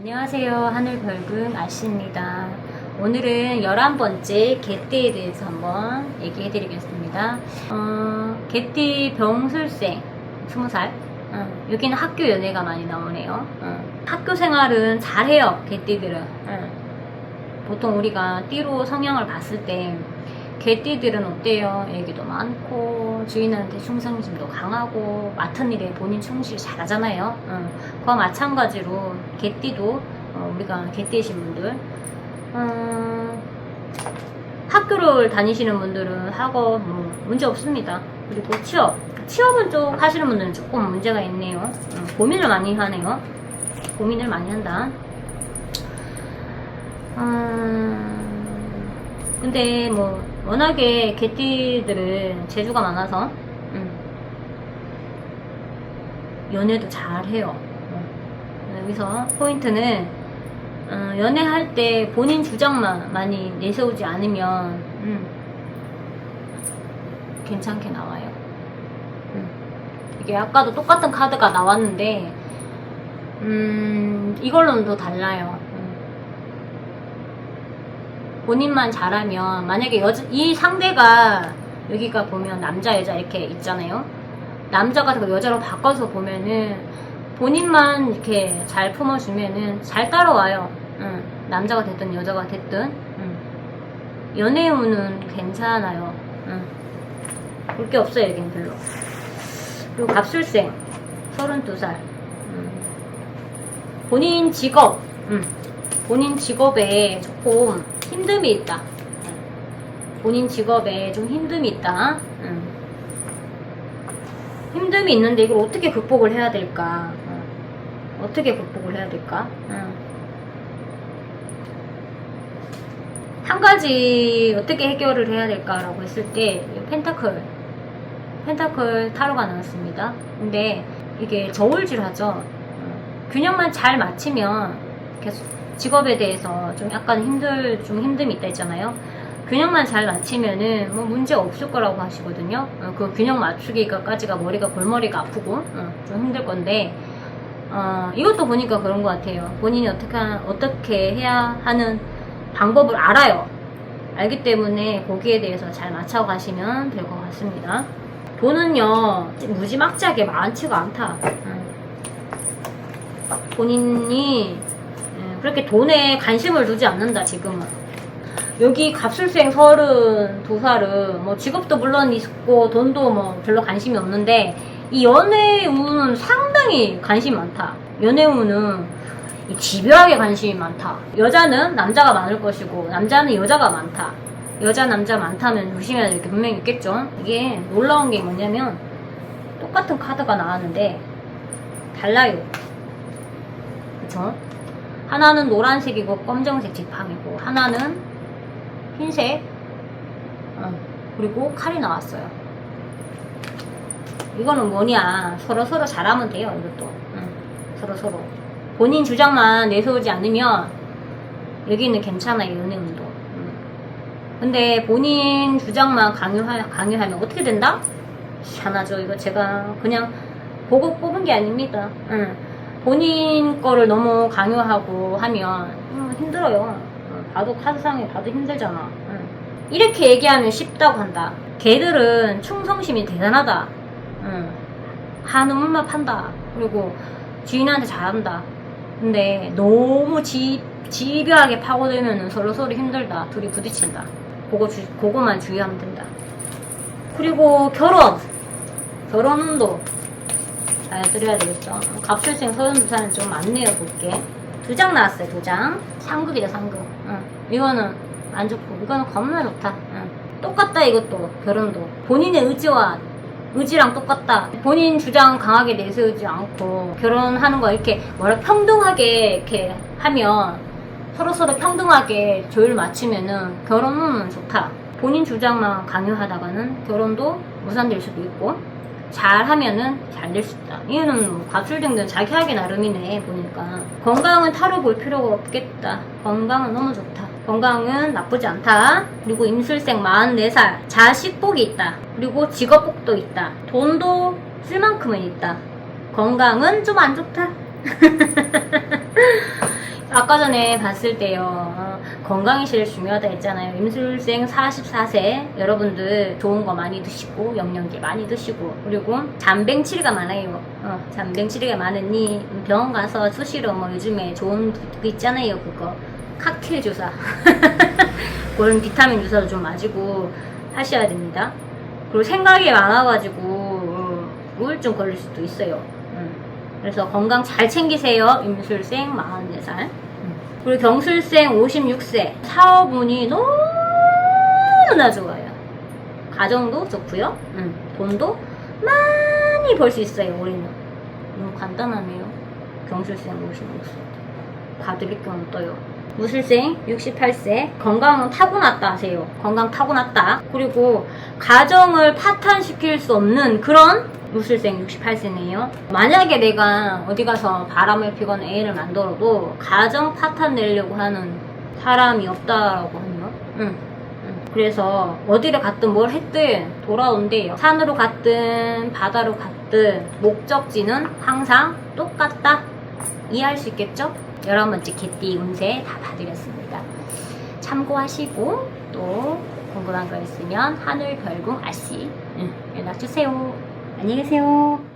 안녕하세요. 하늘 별금 아씨입니다. 오늘은 11번째 개띠에 대해서 한번 얘기해 드리겠습니다. 어, 개띠 병술생 20살. 어, 여기는 학교 연애가 많이 나오네요. 어, 학교 생활은 잘해요. 개띠들은. 어. 보통 우리가 띠로 성향을 봤을 때 개띠들은 어때요? 얘기도 많고 주인한테 충성심도 강하고 맡은 일에 본인 충실 잘하잖아요. 어, 그와 마찬가지로 개띠도 어, 우리가 개띠이신 분들 어, 학교를 다니시는 분들은 학업 뭐 문제 없습니다. 그리고 취업 취업은 좀 하시는 분들은 조금 문제가 있네요. 어, 고민을 많이 하네요. 고민을 많이 한다. 음, 근데 뭐 워낙에 개띠들은 재주가 많아서 음, 연애도 잘해요. 어. 여기서 포인트는 어, 연애할 때 본인 주장만 많이 내세우지 않으면 음, 괜찮게 나와요. 음. 이게 아까도 똑같은 카드가 나왔는데 음, 이걸로는 또 달라요. 음. 본인만 잘하면 만약에 여자, 이 상대가 여기가 보면 남자 여자 이렇게 있잖아요. 남자가 그 여자로 바꿔서 보면은 본인만 이렇게 잘 품어주면은 잘 따라와요. 응. 남자가 됐든 여자가 됐든 응. 연애 운은 괜찮아요. 응. 볼게 없어요 여긴 별로. 그리고 갑술생 32살. 음. 본인 직업, 음. 본인 직업에 조금 힘듦이 있다. 음. 본인 직업에 좀 힘듦이 있다. 음. 힘듦이 있는데 이걸 어떻게 극복을 해야 될까? 어. 어떻게 극복을 해야 될까? 음. 한 가지 어떻게 해결을 해야 될까라고 했을 때 펜타클 펜타클 타로가 나왔습니다. 근데 이게 저울질하죠. 어, 균형만 잘 맞추면 계속 직업에 대해서 좀 약간 힘들 좀 힘듦이 있다 했잖아요. 균형만 잘 맞추면은 뭐 문제 없을 거라고 하시거든요. 어, 그 균형 맞추기가까지가 머리가 골머리가 아프고 어, 좀 힘들 건데 어, 이것도 보니까 그런 것 같아요. 본인이 어떻게 하- 어떻게 해야 하는 방법을 알아요. 알기 때문에 거기에 대해서 잘 맞춰 가시면 될 것 같습니다. 돈은요 무지막지하게 많지가 않다. 음. 본인이 음, 그렇게 돈에 관심을 두지 않는다 지금은. 여기 갑술생 32살은 뭐 직업도 물론 있고 돈도 뭐 별로 관심이 없는데 이 연애 운은 상당히 관심이 많다. 연애 운은 이 집요하게 관심이 많다. 여자는 남자가 많을 것이고 남자는 여자가 많다. 여자 남자 많다면 조심해야 될 게 분명히 있겠죠. 이게 놀라운 게 뭐냐면 똑같은 카드가 나왔는데 달라요. 그쵸? 하나는 노란색이고 검정색 지팡이고 하나는 흰색 어, 그리고 칼이 나왔어요. 이거는 뭐냐 서로 서로 잘하면 돼요 이것도 응. 서로 서로 본인 주장만 내세우지 않으면 여기는 괜찮아요 연애운도 응. 근데 본인 주장만 강요하, 강요하면 어떻게 된다? 희한하죠 이거 제가 그냥 보고 뽑은 게 아닙니다 응. 본인 거를 너무 강요하고 하면 음, 힘들어요 응. 봐도 카드상에 봐도 힘들잖아 응. 이렇게 얘기하면 쉽다고 한다 걔들은 충성심이 대단하다 응. 한우물만 판다. 그리고 주인한테 잘한다. 근데 너무 지, 집요하게 파고들면 서로 서로 힘들다. 둘이 부딪힌다. 그거 주, 그거만 주의하면 된다. 그리고 결혼. 결혼도 잘 드려야 되겠죠. 갑술생 32살은 좀 많네요, 볼게. 두 장 나왔어요, 두 장. 상극이다, 상극. 응. 이거는 안 좋고, 이거는 겁나 좋다. 응. 똑같다, 이것도. 결혼도. 본인의 의지와 의지랑 똑같다. 본인 주장 강하게 내세우지 않고 결혼하는 거 이렇게 뭐라 평등하게 이렇게 하면 서로 서로 평등하게 조율 맞추면은 결혼은 좋다. 본인 주장만 강요하다가는 결혼도 무산될 수도 있고 잘 하면은 잘 될 수 있다. 이거는 뭐 과출등등 자기 하기 나름이네 보니까 건강은 타로 볼 필요가 없겠다. 건강은 너무 좋다. 건강은 나쁘지 않다. 그리고 임술생 44살 자식복이 있다. 그리고 직업복도 있다. 돈도 쓸 만큼은 있다. 건강은 좀 안 좋다. 아까 전에 봤을 때요. 어, 건강이 제일 중요하다 했잖아요. 임술생 44세 여러분들 좋은 거 많이 드시고 영양제 많이 드시고 그리고 잔뱅치리가 많아요. 어, 잔뱅치리가 많으니 병원 가서 수시로 뭐 요즘에 좋은 그 있잖아요 그거. 칵테일 주사. 그런 비타민 주사도 좀 맞고 하셔야 됩니다. 그리고 생각이 많아가지고 어, 우울증 걸릴 수도 있어요. 음. 그래서 건강 잘 챙기세요. 임술생 44살. 그리고 경술생 56세. 사업운이 너무나 좋아요. 가정도 좋고요. 음, 돈도 많이 벌 수 있어요, 올해는. 너무 간단하네요. 경술생 56세. 봐드릴 게 없어요. 무술생 68세 건강은 타고났다 하세요. 건강 타고났다. 그리고 가정을 파탄시킬 수 없는 그런 무술생 68세네요. 만약에 내가 어디 가서 바람을 피거나 애를 만들어도 가정 파탄 내려고 하는 사람이 없다라고 하네요. 응. 응. 그래서 어디를 갔든 뭘 했든 돌아온대요. 산으로 갔든 바다로 갔든 목적지는 항상 똑같다. 이해할 수 있겠죠? 여러 번째 개띠 운세 다 봐드렸습니다. 참고하시고 또 궁금한 거 있으면 하늘 별궁 아씨 응, 연락 주세요. 안녕히 계세요.